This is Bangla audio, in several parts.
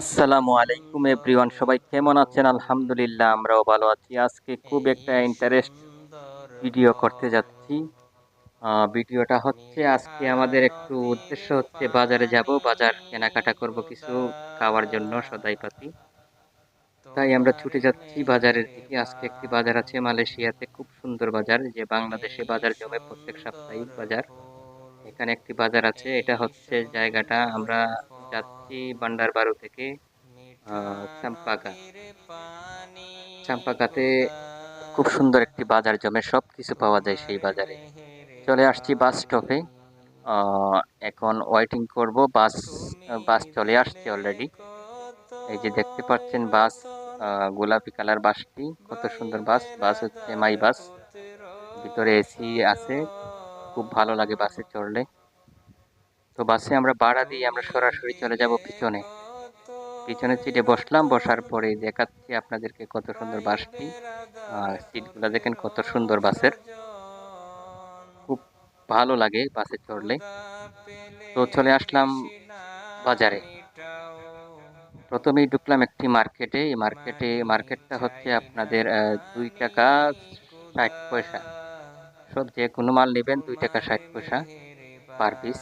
আসসালামু আলাইকুম এভরিওয়ান সবাই কেমন আছেন? আলহামদুলিল্লাহ আমরাও ভালো আছি। আজকে খুব একটা ইন্টারেস্ট ভিডিও করতে যাচ্ছি। ভিডিওটা হচ্ছে আজকে আমাদের একটু উদ্দেশ্য হচ্ছে বাজারে যাব। বাজার কেনাকাটা করব কিছু খাওয়ার জন্য সদাইপাতি। তাই আমরা ছুটে যাচ্ছি বাজারের দিকে। আজকে একটি বাজার আছে মালয়েশিয়াতে খুব সুন্দর বাজার যে বাংলাদেশে বাজার জমে প্রত্যেক সাপ্তাহিক বাজার। এখানে একটি বাজার আছে এটা হচ্ছে জায়গাটা আমরা যাচ্ছি বান্ডারবারু থেকে চাম্পাকা চাম্পাকাতে খুব সুন্দর একটি বাজার জমে সব কিছু পাওয়া যায় সেই বাজারে চলে আসছি বাস স্টপে এখন ওয়েটিং করব বাস বাস চলে আসছে অলরেডি এই যে দেখতে পাচ্ছেন বাস গোলাপি কালার বাসটি, কত সুন্দর বাস। বাস হচ্ছে মাই বাস। ভিতরে এসি আছে। খুব ভালো লাগে বাসে চড়লে। তো বাসে আমরা ভাড়া দিয়ে আমরা সরাসরি চলে যাব পিছনে। পিছনের সিটে বসলাম, বসার পরে দেখাচ্ছি আপনাদেরকে কত সুন্দর বাসটি। আর সিটগুলো দেখেন কত সুন্দর বাসের। খুব ভালো লাগে বাসে চড়লে। তো চলে আসলাম বাজারে। প্রথমেই ঢুকলাম একটি মার্কেটে। এই মার্কেটে, মার্কেটটা হচ্ছে আপনাদের দুই টাকা ষাট পয়সা। সব যে কোনো মাল নেবেন দুই টাকা ষাট পয়সা পার পিস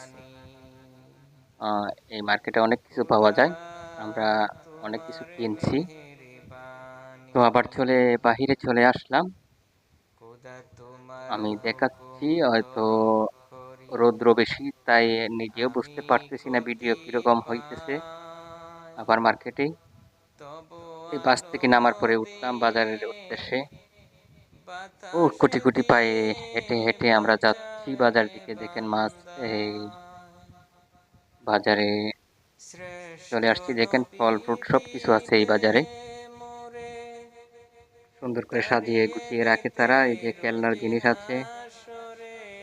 এই মার্কেটে অনেক কিছু পাওয়া যায়। আমরা অনেক কিছু কিনছি। তো আবার চলে, বাহিরে চলে আসলাম। আমি দেখাচ্ছি, হয়তো রৌদ্র বেশি, তাই নিজেও বুঝতে পারতেছি না ভিডিও কীরকম হইতেছে আবার মার্কেটে। এই বাস থেকে নামার পরে উঠলাম বাজারের উদ্দেশ্যে। ও, কোটি কোটি পায়ে হেঁটে হেঁটে আমরা যাচ্ছি বাজার দিকে। দেখেন মাছ, এই বাজারে চলে আসছি, দেখেন ফল, ফ্রুট সব কিছু আছে এই বাজারে। সুন্দর করে সাজিয়ে গুছিয়ে রাখে তারা, এই যে খেলনার জিনিস আছে।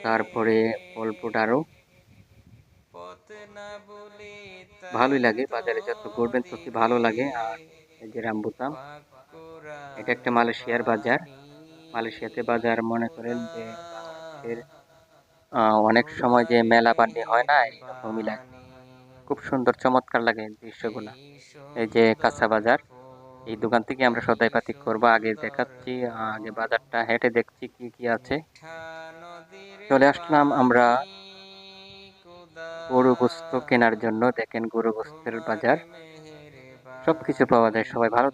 তারপরে ফল, ফ্রুট আরও। ভালোই লাগে বাজারে, যত ঘুরবেন তত ভালো লাগে। আর এই যে রামবুতাম এটা একটা মালয়েশিয়ার বাজার। মালয়েশিয়াতে বাজার মনে করেন যে অনেক সময় যে মেলা বান্ডি হয় না এরকমই লাগে। খুব সুন্দর, চমৎকার লাগে দৃশ্যগুলো। এই যে কাঁচা বাজার, এই দোকান থেকে আমরা সদাই পাতি করব। আগে দেখাচ্ছি, আগে বাজারটা হেঁটে দেখছি কি কি আছে। চলে আসলাম আমরা গরু গোস্ত কেনার জন্য। দেখেন গরু গোস্তের বাজার। সবকিছু পাওয়া যায়। সবাই ভালো।